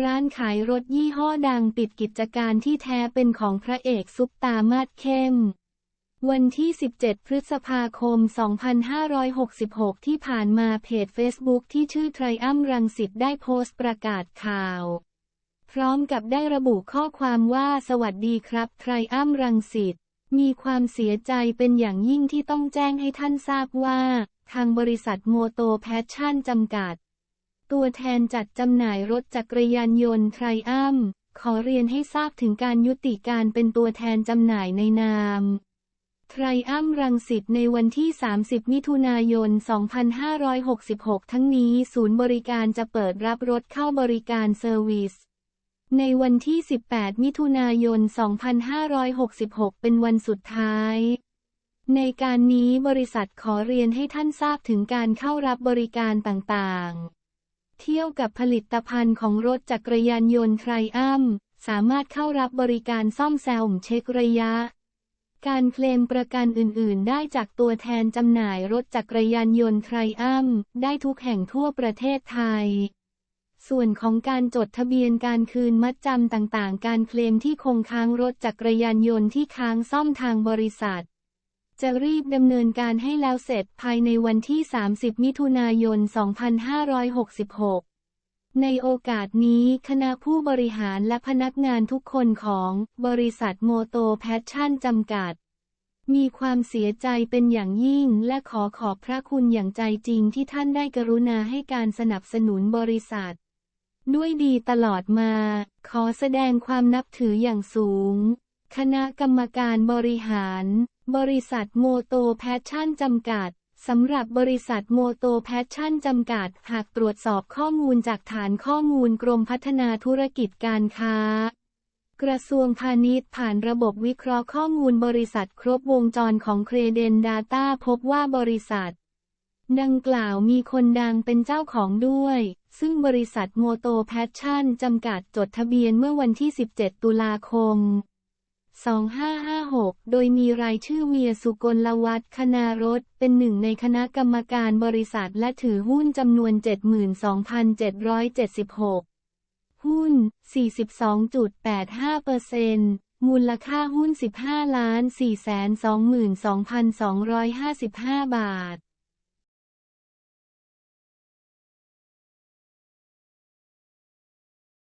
ร้านขายรถยี่ห้อดังปิดกิจการที่แท้เป็นของพระเอกซุปตามาดเข้ม วันที่ 17 พฤษภาคม 2566 ที่ผ่านมาเพจ Facebook ที่ชื่อไทรอัมรังสิตได้โพสต์ประกาศข่าว พร้อมกับได้ระบุข้อความว่าสวัสดีครับไทรอัมรังสิตมีความเสียใจเป็นอย่างยิ่งที่ต้องแจ้งให้ท่านทราบว่า ทางบริษัทโมโตแพชชั่นจำกัด ตัวแทนจัดจำหน่ายรถจักรยานยนต์ไทรอัมขอเรียนให้ทราบถึงการยุติการเป็นตัวแทนจำหน่ายในนามไทรอัมรังสิตในวันที่ 30 มิถุนายน 2566 ทั้งนี้ศูนย์บริการจะเปิดรับรถเข้าบริการเซอร์วิส ในวันที่ 18 มิถุนายน 2566 เป็นวันสุดท้าย ในการนี้บริษัทขอเรียนให้ท่านทราบถึงการเข้ารับบริการต่างๆ เที่ยวกับผลิตภัณฑ์ของรถจักรยานยนต์ไทรอัมสามารถเข้ารับบริการซ่อมแซมเช็คระยะ การเคลมประกันอื่น ๆ ได้จากตัวแทนจำหน่ายรถจักรยานยนต์ไทรอัมได้ทุกแห่งทั่วประเทศไทย ส่วนของการจดทะเบียนการคืนมัดจำต่าง ๆ การเคลมที่คงค้างรถจักรยานยนต์ที่ค้างซ่อมทางบริษัท จะรีบดำเนินการให้แล้วเสร็จภายในวันที่ 30 มิถุนายน 2566 ในโอกาสนี้คณะผู้บริหารและพนักงานทุกคนของบริษัทโมโตแพชชั่นจำกัด มีความเสียใจเป็นอย่างยิ่งและขอขอบพระคุณอย่างใจจริงที่ท่านได้กรุณาให้การสนับสนุนบริษัท ด้วยดีตลอดมา ขอแสดงความนับถืออย่างสูง คณะกรรมการบริหาร บริษัทโมโตแพชชั่นจำกัดสำหรับบริษัทโมโตแพชชั่นจำกัด หากตรวจสอบข้อมูลจากฐานข้อมูลกรมพัฒนาธุรกิจการค้า กระทรวงพาณิชย์ผ่านระบบวิเคราะห์ข้อมูลบริษัทครบวงจรของเครเดนดาต้าพบว่าบริษัท ดังกล่าวมีคนดังเป็นเจ้าของด้วย ซึ่งบริษัทโมโตแพชชั่นจำกัดจดทะเบียนเมื่อวันที่ 17 ตุลาคม 2556 โดยมีรายชื่อเวียสุกลวัฒน์คณารถเป็นหนึ่งในคณะกรรมการบริษัทและถือหุ้นจำนวน 72,776 หุ้น 42.85%มูลค่าหุ้น 15 422,255 บาท